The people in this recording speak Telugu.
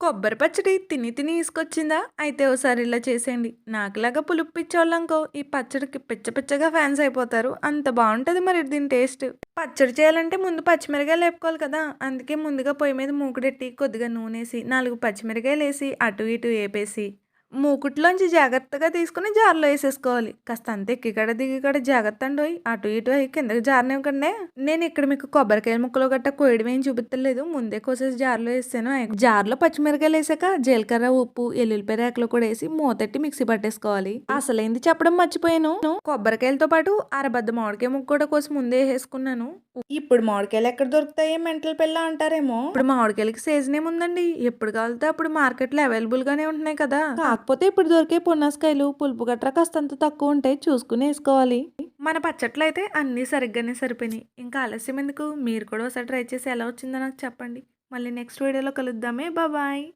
కొబ్బరి పచ్చడి తిని తిని తీసుకొచ్చిందా అయితే ఒకసారి ఇలా చేసేయండి. నాకులాగా పులుపు పిచ్చోళ్ళంకో ఈ పచ్చడికి పిచ్చ పిచ్చగా ఫ్యాన్స్ అయిపోతారు. అంత బాగుంటుంది మరి దీని టేస్ట్. పచ్చడి చేయాలంటే ముందు పచ్చిమిరకాయలు వేపుకోవాలి కదా. అందుకే ముందుగా పొయ్యి మీద మూకుడెట్టి కొద్దిగా నూనె వేసి నాలుగు పచ్చిమిరకాయలు వేసి అటు ఇటు వేపేసి మూకుట్లోంచి జాగ్రత్తగా తీసుకుని జార్లో వేసేసుకోవాలి. కాస్త అంతే ఎక్కికడ దిగికడ జాగ్రత్త అండి అటు ఇటు అయ్యి కిందకి జారనివ్వకండి నేను ఇక్కడ మీకు కొబ్బరికాయ ముక్కలు గట్ట కోయడం ఏం చూపించలేదు ముందే కోసేసి జార్లో వేసాను జార్లో పచ్చిమిరకాయలు వేసాక జీలకర్ర ఉప్పు ఎల్లుల్లిపాయ రేకలు కూడా వేసి మూతట్టి మిక్సీ పట్టేసుకోవాలి. అసలేంది చెప్పడం మర్చిపోయాను. కొబ్బరికాయలతో పాటు అరబద్ద మామిడికాయ ముక్క కూడా కోసి ముందే వేసుకున్నాను ఇప్పుడు మామిడికాయలు ఎక్కడ దొరుకుతాయి మెంటల్ పిల్ల అంటారేమో. ఇప్పుడు మామిడికాయలకి సీజన్ ఏముందండి? ఎప్పుడు కావాలితే అప్పుడు మార్కెట్లో అవైలబుల్ గానే ఉంటున్నాయి కదా. కాకపోతే ఇప్పుడు దొరికే పున్నసకాయలు పులుపు గట్రా కాస్తంత తక్కువ ఉంటాయి చూసుకుని వేసుకోవాలి. మన పచ్చట్లు అయితే అన్నీ సరిగ్గానే సరిపోయినాయి. ఇంకా ఆలస్యం ఎందుకు? మీరు కూడా ఒకసారి ట్రై చేసి ఎలా వచ్చిందో నాకు చెప్పండి. మళ్ళీ నెక్స్ట్ వీడియోలో కలుద్దామే. బాబాయ్